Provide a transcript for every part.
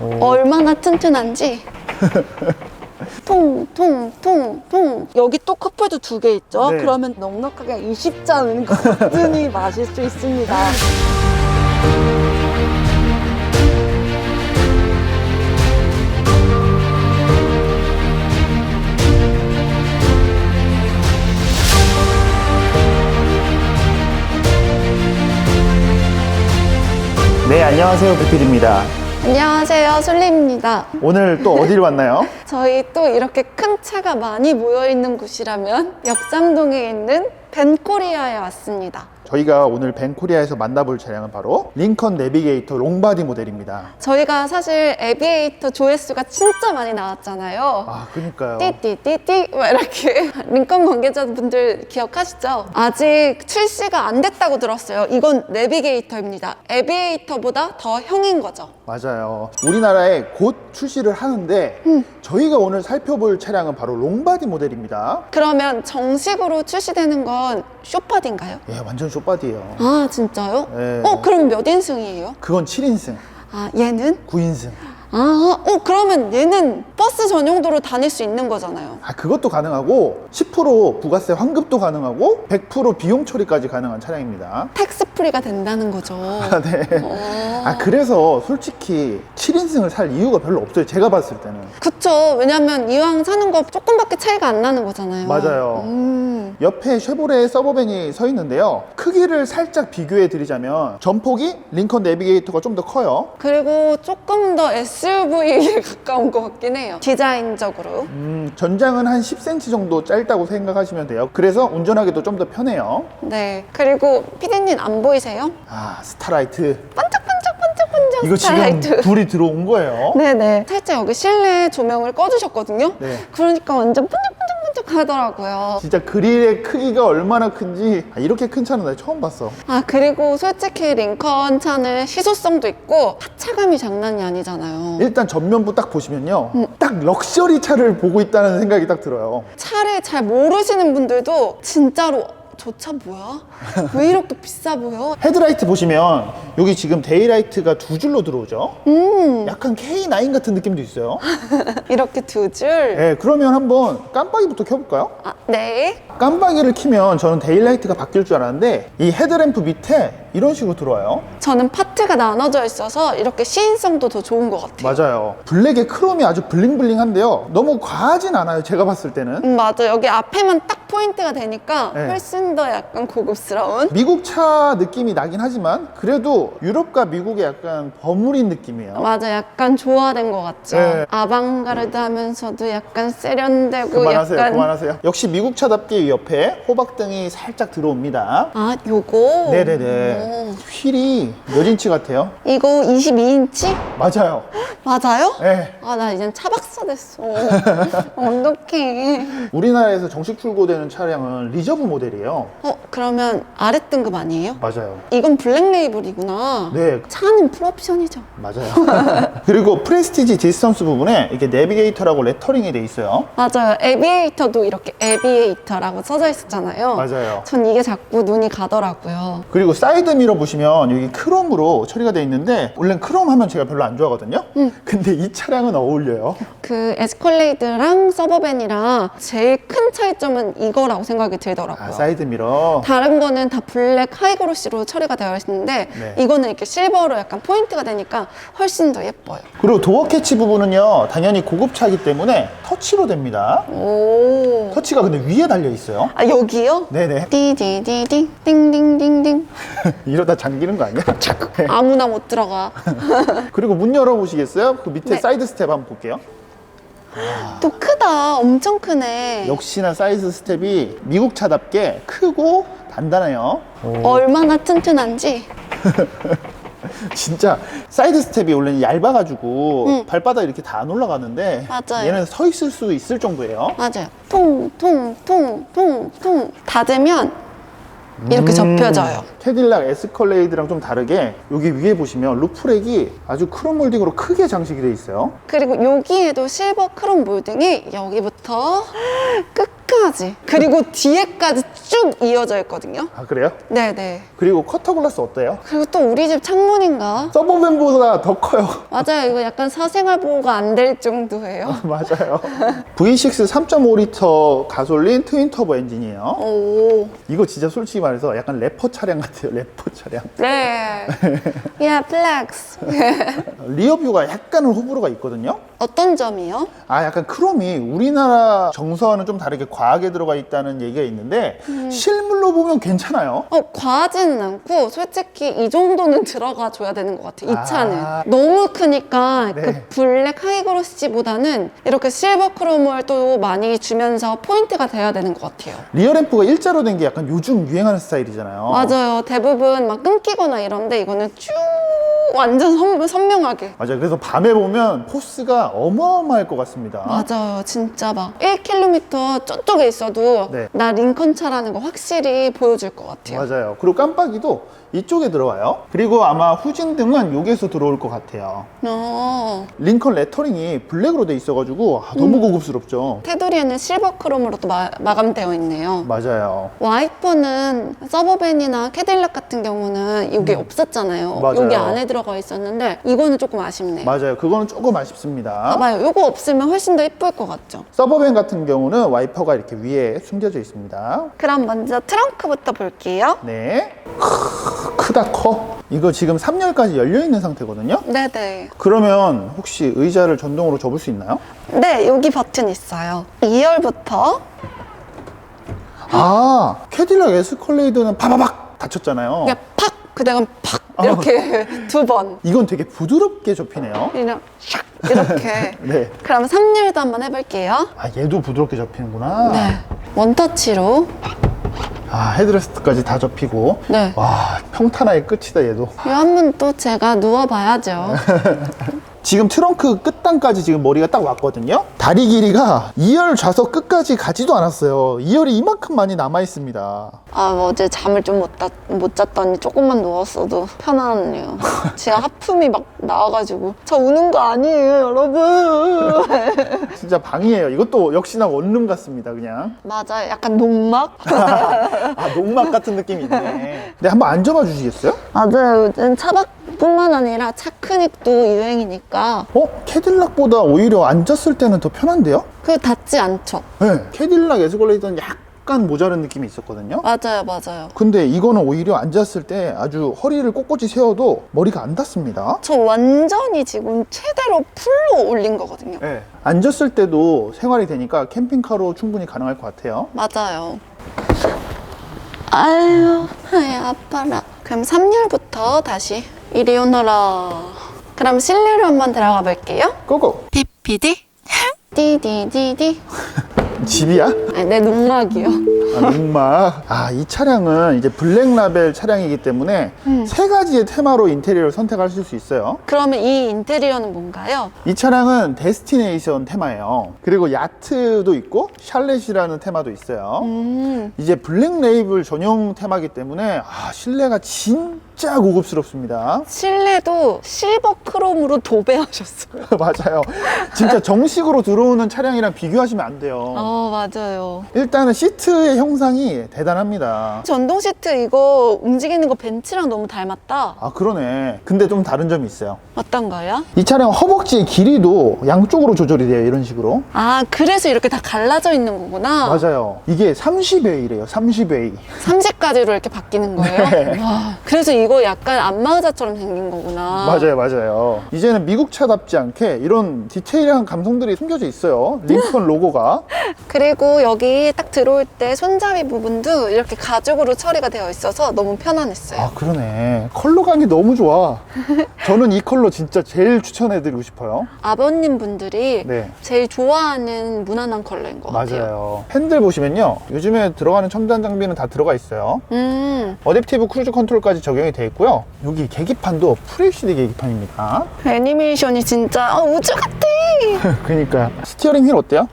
얼마나 튼튼한지. 통, 통, 통, 통. 여기 또 컵홀더 두개 있죠? 네. 그러면 넉넉하게 20잔은 거뜬히 마실 수 있습니다. 네, 안녕하세요. 배필입니다. 안녕하세요. 솔리입니다. 오늘 또 어디를 왔나요? 저희 또 이렇게 큰 차가 많이 모여있는 곳이라면 역삼동에 있는 벤코리아에 왔습니다. 저희가 오늘 벤코리아에서 만나볼 차량은 바로 링컨 내비게이터 롱바디 모델입니다. 저희가 사실 에비에이터 조회수가 진짜 많이 나왔잖아요. 아, 그니까요. 띠띠띠띠 막 이렇게 링컨 관계자분들 기억하시죠? 아직 출시가 안 됐다고 들었어요. 이건 내비게이터입니다. 에비에이터보다 더 형인 거죠. 맞아요. 우리나라에 곧 출시를 하는데 저희가 오늘 살펴볼 차량은 바로 롱바디 모델입니다. 그러면 정식으로 출시되는 건 쇼파디인가요? 예, 완전 쇼바디예요. 아 진짜요? 네. 어 그럼 몇 인승이에요? 그건 7인승, 아 얘는? 9인승. 아, 어 그러면 얘는 버스 전용도로 다닐 수 있는 거잖아요. 아, 그것도 가능하고 10% 부가세 환급도 가능하고 100% 비용 처리까지 가능한 차량입니다. 텍스 프리가 된다는 거죠. 아, 네. 어. 아, 그래서 솔직히 7인승을 살 이유가 별로 없어요. 제가 봤을 때는. 그쵸. 왜냐면 이왕 사는 거 조금밖에 차이가 안 나는 거잖아요. 맞아요. 음. 옆에 쉐보레 서버밴이 서 있는데요. 크기를 살짝 비교해 드리자면 전폭이 링컨 내비게이터가 좀 더 커요. 그리고 조금 더 SUV에 가까운 것 같긴 해요. 디자인적으로. 음, 전장은 한 10cm 정도 짧다고 생각하시면 돼요. 그래서 운전하기도 좀 더 편해요. 네. 그리고 피디님 안 보이세요? 아, 스타라이트. 반짝반짝반짝반짝 이거 스타라이트. 지금 불이 들어온 거예요. 네네. 살짝 여기 실내 조명을 꺼주셨거든요. 네. 그러니까 완전 반짝반짝반짝 하더라고요. 진짜 그릴의 크기가 얼마나 큰지 아, 이렇게 큰 차는 나 처음 봤어. 아, 그리고 솔직히 링컨 차는 시소성도 있고 하차감이 장난이 아니잖아요. 일단 전면부 딱 보시면요. 음. 딱 럭셔리 차를 보고 있다는 생각이 딱 들어요. 차를 잘 모르시는 분들도 진짜로 저 차 뭐야? 왜 이렇게 비싸 보여? 헤드라이트 보시면 여기 지금 데이라이트가 두 줄로 들어오죠. 음, 약간 K9 같은 느낌도 있어요. 이렇게 두 줄. 네, 그러면 한번 깜빡이부터 켜볼까요? 아, 네. 깜빡이를 키면 저는 데일라이트가 바뀔 줄 알았는데 이 헤드램프 밑에 이런 식으로 들어와요. 저는 파트가 나눠져 있어서 이렇게 시인성도 더 좋은 것 같아요. 맞아요. 블랙의 크롬이 아주 블링블링한데요. 너무 과하진 않아요. 제가 봤을 때는. 음, 맞아. 여기 앞에만 딱 포인트가 되니까 네. 훨씬 더 약간 고급스러운. 미국 차 느낌이 나긴 하지만 그래도 유럽과 미국의 약간 버무린 느낌이에요. 맞아. 약간 조화된 것 같죠. 네. 아방가르드 하면서도 약간 세련되고 그만하세요. 약간. 그만하세요. 역시 미국 차답게 이 옆에 호박등이 살짝 들어옵니다. 아, 요거? 네네네. 오. 휠이 몇 인치 같아요? 이거 22인치? 맞아요. 맞아요? 네. 아, 나 이젠 차박사 됐어. 어떡해. 우리나라에서 정식 출고되는 차량은 리저브 모델이에요. 어, 그러면 아래 등급 아니에요? 맞아요. 이건 블랙 레이블이구나. 네, 차는 풀옵션이죠. 맞아요. 그리고 프레스티지 디스턴스 부분에 이게 내비게이터라고 레터링이 돼 있어요. 맞아요. 에비에이터도 이렇게 에비에이터라고 써져 있었잖아요. 맞아요. 전 이게 자꾸 눈이 가더라고요. 그리고 사이드 미러 보시면 여기 크롬으로 처리가 돼 있는데 원래 크롬 하면 제가 별로 안 좋아하거든요. 근데 이 차량은 어울려요. 그 에스컬레이드랑 서버밴이랑 제일 큰 차이점은 이거라고 생각이 들더라고요. 아, 사이드 미러. 다른 거는 다 블랙 하이그로시로 처리가 되어 있는데 네. 이거는 이렇게 실버로 약간 포인트가 되니까 훨씬 더 예뻐요. 그리고 도어 캐치 부분은요, 당연히 고급차이기 때문에 터치로 됩니다. 오. 터치가 근데 위에 달려 있어요. 아 여기요? 네네. 띠디디디 띵띵띵띵 이러다 잠기는 거 아니야? 자꾸. 아무나 못 들어가. 그리고 문 열어보시겠어요? 그 밑에 네. 사이드 스텝 한번 볼게요. 또 크다. 엄청 크네. 역시나 사이드 스텝이 미국 차답게 크고 단단해요. 얼마나 튼튼한지. 진짜 사이드 스텝이 원래는 얇아가지고 응. 발바닥 이렇게 다 안 올라가는데 맞아요. 얘는 서 있을 수 있을 정도예요. 맞아요. 통, 통, 통, 통, 통. 닫으면 이렇게 접혀져요. 캐딜락 에스컬레이드랑 좀 다르게 여기 위에 보시면 루프렉이 아주 크롬 몰딩으로 크게 장식이 돼 있어요. 그리고 여기에도 실버 크롬 몰딩이 여기부터 편하지. 그리고 뒤에까지 쭉 이어져 있거든요. 아 그래요? 네네. 그리고 커터 글라스 어때요? 그리고 또 우리 집 창문인가? 서버밴보다 더 커요. 맞아요. 이거 약간 사생활 보호가 안 될 정도예요. 맞아요. V6 3.5리터 가솔린 트윈 터보 엔진이에요. 오. 이거 진짜 솔직히 말해서 약간 래퍼 차량 같아요. 래퍼 차량. 네. 야, 플렉스. 리어 뷰가 약간은 호불호가 있거든요. 어떤 점이요? 아, 약간 크롬이 우리나라 정서와는 좀 다르게 과하게 들어가 있다는 얘기가 있는데 실물로 보면 괜찮아요. 어, 과하지는 않고 솔직히 이 정도는 들어가 줘야 되는 것 같아요. 이 아. 차는. 너무 크니까 네. 그 블랙 하이그로시보다는 이렇게 실버 크롬을 또 많이 주면서 포인트가 돼야 되는 것 같아요. 리어 램프가 일자로 된 게 약간 요즘 유행하는 스타일이잖아요. 맞아요. 대부분 막 끊기거나 이런데 이거는 쭉 완전 선, 선명하게. 맞아요. 그래서 밤에 보면 포스가 어마어마할 것 같습니다. 맞아요. 진짜 막 1km 저쪽에 있어도 네. 나 링컨 차라는 거 확실히 보여줄 것 같아요. 맞아요. 그리고 깜빡이도 이쪽에 들어와요. 그리고 아마 후진 등은 여기에서 들어올 것 같아요. 어, 링컨 레터링이 블랙으로 돼 있어가지고 아, 너무 음. 고급스럽죠. 테두리에는 실버 크롬으로 또 마, 마감되어 있네요. 맞아요. 와이퍼는 서버밴이나 캐딜락 같은 경우는 여기 없었잖아요. 음. 맞아요. 여기 안에 들어가 있었는데 이거는 조금 아쉽네. 맞아요. 그거는 조금 아쉽습니다. 봐봐요. 이거 없으면 훨씬 더 예쁠 것 같죠? 서버밴 같은 경우는 와이퍼가 이렇게 위에 숨겨져 있습니다. 그럼 먼저 트렁크부터 볼게요. 네. 크, 크다 커. 이거 지금 3열까지 열려 있는 상태거든요. 네네. 그러면 혹시 의자를 전동으로 접을 수 있나요? 네, 여기 버튼 있어요. 2열부터 아, 캐딜락 에스컬레이드는 바바박 닫혔잖아요. 그냥 팍! 그 다음 팍! 이렇게 두 번. 이건 되게 부드럽게 접히네요. 그냥 샥! 이렇게. 네. 그럼 3열도 한번 해볼게요. 아, 얘도 부드럽게 접히는구나. 네. 원터치로. 아, 헤드레스트까지 다 접히고. 네. 와, 평탄화의 끝이다, 얘도. 이 한 번 또 제가 누워봐야죠. 지금 트렁크 끝단까지 지금 머리가 딱 왔거든요. 다리 길이가 2열 좌석 끝까지 가지도 않았어요. 2열이 이만큼 많이 남아 있습니다. 아, 뭐 어제 잠을 좀 못 못 잤더니 조금만 누웠어도 편안해요. 제가 하품이 막 나와가지고 저 우는 거 아니에요, 여러분. 진짜 방이에요. 이것도 역시나 원룸 같습니다, 그냥. 맞아요. 약간 농막? 아, 농막 같은 느낌이 있네. 네, 한번 앉아봐 주시겠어요? 맞아요. 요즘 차박 뿐만 아니라 차크닉도 유행이니까 어? 캐딜락보다 오히려 앉았을 때는 더 편한데요? 그 닿지 않죠. 네. 캐딜락 에스컬레이터는 약간 모자란 느낌이 있었거든요. 맞아요, 맞아요. 근데 이거는 오히려 앉았을 때 아주 허리를 꼿꼿이 세워도 머리가 안 닿습니다. 저 완전히 지금 최대로 풀로 올린 거거든요. 네. 앉았을 때도 생활이 되니까 캠핑카로 충분히 가능할 것 같아요. 맞아요. 아유, 아유, 아파라. 그럼 3열부터 다시 이리 오너라. 그럼 실내로 한번 들어가 볼게요. 고고! 피피디. 디디디디. 집이야? 아니, 내 농막이요. 아, 농막. 아, 이 차량은 이제 블랙 라벨 차량이기 때문에 세 가지의 테마로 인테리어를 선택하실 수 있어요. 그러면 이 인테리어는 뭔가요? 이 차량은 데스티네이션 테마예요. 그리고 야트도 있고 샬렛이라는 테마도 있어요. 음, 이제 블랙 레이블 전용 테마기 때문에 아, 실내가 진짜 고급스럽습니다. 실내도 실버 크롬으로 도배하셨어요. 맞아요. 진짜 정식으로 들어오는 차량이랑 비교하시면 안 돼요. 어, 맞아요. 일단은 시트의 형상이 대단합니다. 전동 시트 이거 움직이는 거 벤츠랑 너무 닮았다. 아, 그러네. 근데 좀 다른 점이 있어요. 어떤 거요? 이 차량 허벅지의 길이도 양쪽으로 조절이 돼요. 이런 식으로. 아, 그래서 이렇게 다 갈라져 있는 거구나. 맞아요. 이게 30A래요. 30A. 30까지로 이렇게 바뀌는 거예요? 네. 와, 그래서 이거 약간 안마의자처럼 생긴 거구나. 맞아요, 맞아요. 이제는 미국 차답지 않게 이런 디테일한 감성들이 숨겨져 있어요. 링컨 로고가. 그리고 여기 딱 들어올 때 손잡이 부분도 이렇게 가죽으로 처리가 되어 있어서 너무 편안했어요. 아, 그러네. 컬러감이 너무 좋아. 저는 이 컬러 진짜 제일 추천해드리고 싶어요. 아버님 분들이 네. 제일 좋아하는 무난한 컬러인 것 같아요. 맞아요. 핸들 보시면요. 요즘에 들어가는 첨단 장비는 다 들어가 있어요. 음, 어댑티브 크루즈 컨트롤까지 적용이 돼 있고요. 여기 계기판도 FHD 계기판입니다. 애니메이션이 진짜 아, 우주 같아. 그러니까 스티어링 휠 어때요?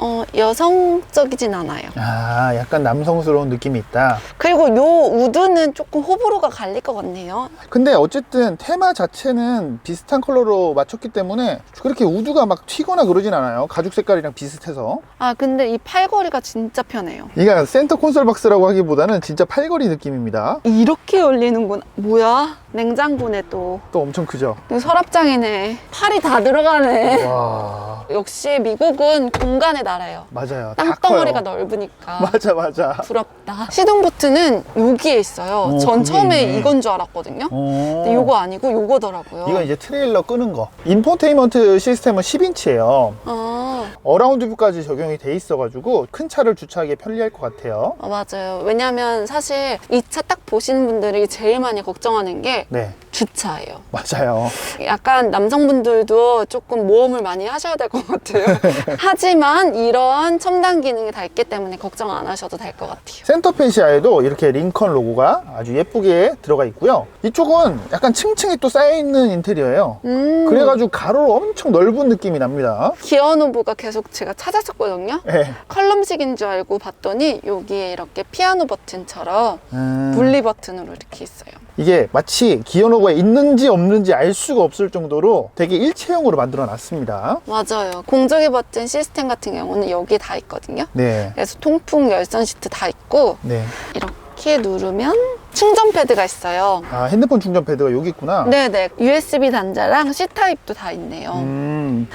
어, 여성적이진 않아요. 아, 약간 남성스러운 느낌이 있다. 그리고 요 우드는 조금 호불호가 갈릴 것 같네요. 근데 어쨌든 테마 자체는 비슷한 컬러로 맞췄기 때문에 그렇게 우드가 막 튀거나 그러진 않아요. 가죽 색깔이랑 비슷해서. 아, 근데 이 팔걸이가 진짜 편해요. 이게 센터 콘솔 박스라고 하기보다는 진짜 팔걸이 느낌입니다. 이렇게 열리는구나. 뭐야? 냉장고네 또. 또 엄청 크죠? 이거 서랍장이네. 팔이 다 들어가네. 와, 역시 미국은 공간의 나라예요. 맞아요. 다 땅덩어리가 커요. 넓으니까. 맞아, 맞아. 부럽다. 시동 버튼은 여기에 있어요. 오, 전 그게 처음에 있네. 이건 줄 알았거든요. 오. 근데 요거 아니고 요거더라고요. 이건 이제 트레일러 끄는 거. 인포테인먼트 시스템은 10인치예요. 아, 어라운드 뷰까지 적용이 돼 있어가지고 큰 차를 주차하기에 편리할 것 같아요. 어, 맞아요. 왜냐면 사실 이 차 딱 보시는 분들이 제일 많이 걱정하는 게 네, 주차예요. 맞아요. 약간 남성분들도 조금 모험을 많이 하셔야 될 것 같아요. 하지만 이런 첨단 기능이 다 있기 때문에 걱정 안 하셔도 될 것 같아요. 센터 페시아에도 이렇게 링컨 로고가 아주 예쁘게 들어가 있고요. 이쪽은 약간 층층이 또 쌓여있는 인테리어예요. 음, 그래가지고 가로로 엄청 넓은 느낌이 납니다. 기어노브가 계속 제가 찾았었거든요. 네. 컬럼식인 줄 알고 봤더니 여기에 이렇게 피아노 버튼처럼 음, 분리 버튼으로 이렇게 있어요. 이게 마치 기어노브가 있는지 없는지 알 수가 없을 정도로 되게 일체형으로 만들어 놨습니다. 맞아요. 공조기 버튼 시스템 같은 경우는 여기에 다 있거든요. 네. 그래서 통풍 열선 시트 다 있고 네. 이렇게 누르면 충전 패드가 있어요. 아, 핸드폰 충전 패드가 여기 있구나. 네네. USB 단자랑 C 타입도 다 있네요. 음,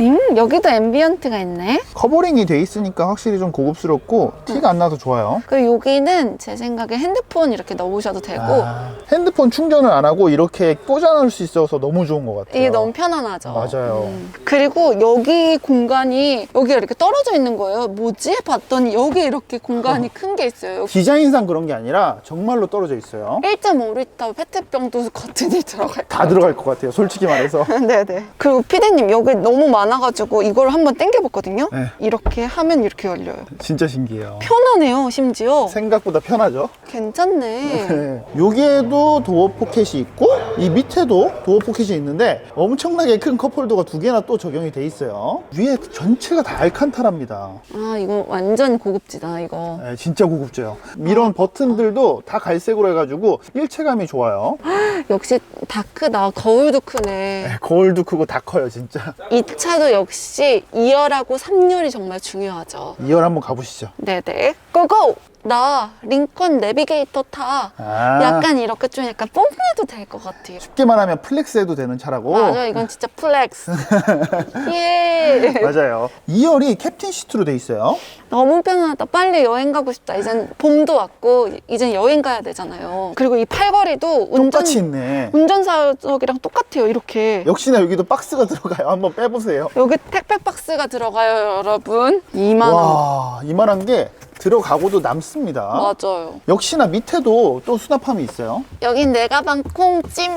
음, 여기도 앰비언트가 있네. 커버링이 돼 있으니까 확실히 좀 고급스럽고 티가 안 나서 좋아요. 그리고 여기는 제 생각에 핸드폰 이렇게 넣으셔도 되고 아, 핸드폰 충전을 안 하고 이렇게 꽂아놓을 수 있어서 너무 좋은 것 같아요. 이게 너무 편안하죠. 맞아요. 음. 그리고 여기 공간이 여기가 이렇게 떨어져 있는 거예요. 뭐지? 봤더니 여기 이렇게 공간이 큰 게 있어요. 디자인상 그런 게 아니라 정말로 떨어져 있어요. 1.5리터 페트병도 커튼이 들어갈 다 들어갈 것 같아요. 솔직히 말해서. 네네. 그리고 피디님 여기 너무 많아가지고 이걸 한번 당겨봤거든요. 네. 이렇게 하면 이렇게 열려요. 진짜 신기해요. 편하네요, 심지어. 생각보다 편하죠? 괜찮네. 네. 여기에도 도어 포켓이 있고 이 밑에도 도어 포켓이 있는데 엄청나게 큰 컵홀더가 두 개나 또 적용이 돼 있어요. 위에 전체가 다 알칸타라입니다. 아, 이거 완전 고급지다, 이거. 네, 진짜 고급져요. 이런 버튼 들도 다 갈색으로 해가지고 일체감이 좋아요. 역시 다 크다. 거울도 크네. 네, 거울도 크고 다 커요, 진짜. 이 차도 역시 2열하고 3열이 정말 중요하죠. 2열 한번 가보시죠. 네네. 고고! 나 링컨 내비게이터 타. 아. 약간 이렇게 좀 약간 뽐내도 될 것 같아요. 쉽게 말하면 플렉스 해도 되는 차라고. 맞아, 이건 진짜 플렉스. 예. 맞아요. 2열이 캡틴 시트로 돼 있어요. 너무 편하다. 빨리 여행 가고 싶다. 이젠 봄도 왔고, 이젠 여행 가야 되잖아요. 그리고 이 팔걸이도 운전, 똑같이 있네. 운전사석이랑 똑같아요. 이렇게. 역시나 여기도 박스가 들어가요. 한번 빼보세요. 여기 택배 박스가 들어가요, 여러분. 2만 원. 와, 이만한 게 들어가고도 남습니다. 맞아요. 역시나 밑에도 또 수납함이 있어요. 여긴 내 가방 콩찜.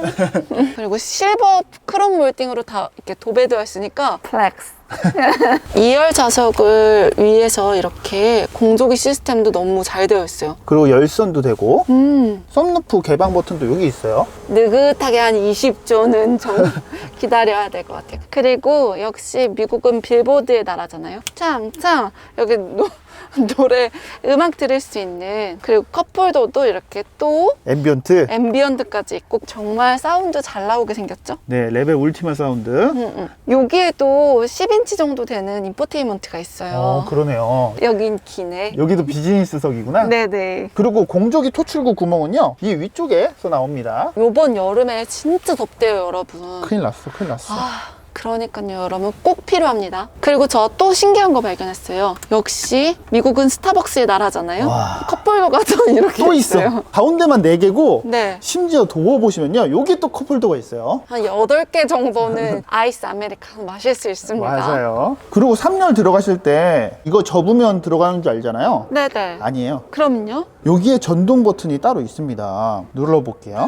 그리고 실버 크롬 몰딩으로 다 이렇게 도배되어 있으니까 플렉스. 2열 좌석을 위해서 이렇게 공조기 시스템도 너무 잘 되어 있어요. 그리고 열선도 되고 음, 썬루프 개방 버튼도 여기 있어요. 느긋하게 한 20조는 좀 기다려야 될 것 같아요. 그리고 역시 미국은 빌보드의 나라잖아요. 참, 참, 여기 노, 노래, 음악 들을 수 있는 그리고 컵홀더도 이렇게 또 앰비언트. 앰비언트까지 있고 정말 사운드 잘 나오게 생겼죠? 네, 레벨 울티마 사운드. 음, 음. 여기에도 10인치 정도 되는 인포테인먼트가 있어요. 어, 그러네요. 여긴 기네. 여기도 비즈니스석이구나. 네네. 그리고 공조기 토출구 구멍은요, 이 위쪽에서 나옵니다. 요번 여름에 진짜 덥대요, 여러분. 큰일 났어, 큰일 났어. 아, 그러니까요, 여러분 꼭 필요합니다. 그리고 저 또 신기한 거 발견했어요. 역시 미국은 스타벅스의 나라잖아요. 와. 컵홀더가 또 이렇게 또 있어. 있어 요. 가운데만 4개고, 네. 심지어 도어 보시면요, 여기 또 컵홀더가 있어요. 한 8개 정도는 아이스 아메리카노 마실 수 있습니다. 맞아요. 그리고 3열 들어가실 때 이거 접으면 들어가는 줄 알잖아요. 네네. 아니에요. 그럼요. 여기에 전동 버튼이 따로 있습니다. 눌러볼게요.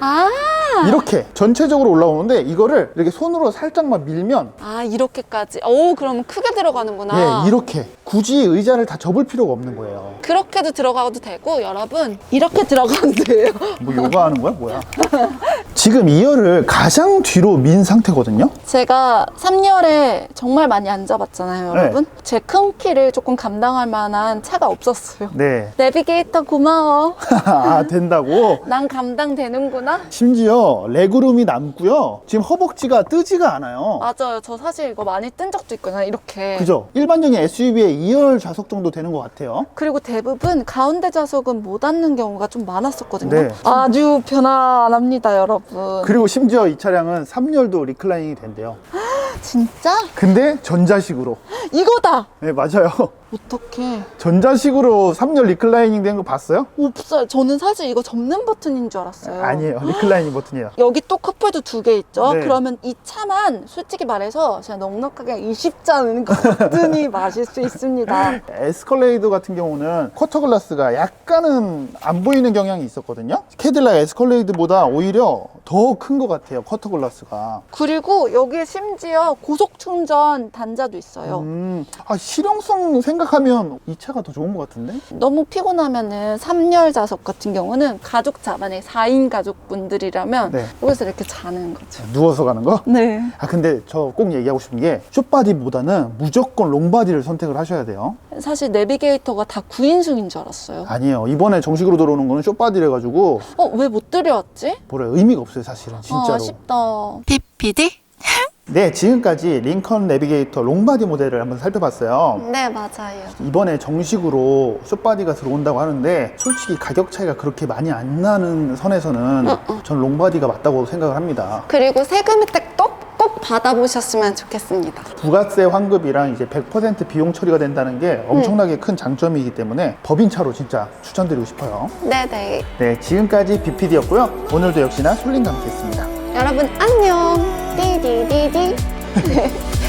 아, 이렇게 전체적으로 올라오는데 이거를 이렇게 손으로 살짝만 밀면 아 이렇게까지. 오, 그럼 크게 들어가는구나. 예, 이렇게 굳이 의자를 다 접을 필요가 없는 거예요. 그렇게도 들어가도 되고 여러분 이렇게 들어가도 돼요. 뭐 요가 하는 거야, 뭐야? 지금 2열을 가장 뒤로 민 상태거든요. 제가 3열에 정말 많이 앉아봤잖아요, 네. 여러분. 제 큰 키를 조금 감당할 만한 차가 없었어요. 네. 내비게이터 고마워. 아, 된다고? 난 감당되는구나. 심지어 레그룸이 남고요. 지금 허벅지가 뜨지가 않아요. 맞아요. 저 사실 이거 많이 뜬 적도 있거든요. 이렇게. 그죠? 일반적인 SUV의 2열 좌석 정도 되는 것 같아요. 그리고 대부분 가운데 좌석은 못 앉는 경우가 좀 많았었거든요. 네. 아주 편안합니다, 여러분. 그리고 심지어 이 차량은 3열도 리클라이닝이 된대요. 진짜? 근데 전자식으로. 이거다! 네, 맞아요. 어떡해. 전자식으로 3열 리클라이닝 된 거 봤어요? 없어요. 저는 사실 이거 접는 버튼인 줄 알았어요. 아니에요. 리클라이닝 버튼 이에요. 여기 또 컵홀도 두 개 있죠? 네. 그러면 이 차만 솔직히 말해서 제가 넉넉하게 20잔은 거뜬히 마실 수 있습니다. 에스컬레이드 같은 경우는 쿼터 글라스가 약간은 안 보이는 경향이 있었거든요. 캐딜락 에스컬레이드보다 오히려 더 큰 것 같아요. 쿼터 글라스가. 그리고 여기에 심지어 고속 충전 단자도 있어요. 음, 아, 실용성 생각하면 이 차가 더 좋은 것 같은데? 너무 피곤하면은 3열 좌석 같은 경우는 가족자, 만약에 4인 가족분들이라면 네. 여기서 이렇게 자는 거죠. 누워서 가는 거? 네. 아, 근데 저 꼭 얘기하고 싶은 게 숏바디보다는 무조건 롱바디를 선택을 하셔야 돼요. 사실 내비게이터가 다 9인승인 줄 알았어요. 아니에요. 이번에 정식으로 들어오는 거는 숏바디래 가지고 어, 왜 못 들여왔지? 뭐래 의미가 없어요, 사실은. 진짜로. 아, 아쉽다. PPD? 네, 지금까지 링컨 내비게이터 롱바디 모델을 한번 살펴봤어요. 네, 맞아요. 이번에 정식으로 숏바디가 들어온다고 하는데 솔직히 가격 차이가 그렇게 많이 안 나는 선에서는 어, 어. 전 롱바디가 맞다고 생각을 합니다. 그리고 세금 혜택도 꼭 받아보셨으면 좋겠습니다. 부가세 환급이랑 이제 100% 비용 처리가 된다는 게 엄청나게 큰 장점이기 때문에 법인차로 진짜 추천드리고 싶어요. 네네. 네, 지금까지 BPD였고요. 오늘도 역시나 솔링과 함께했습니다. 여러분, 안녕. 띠디디디.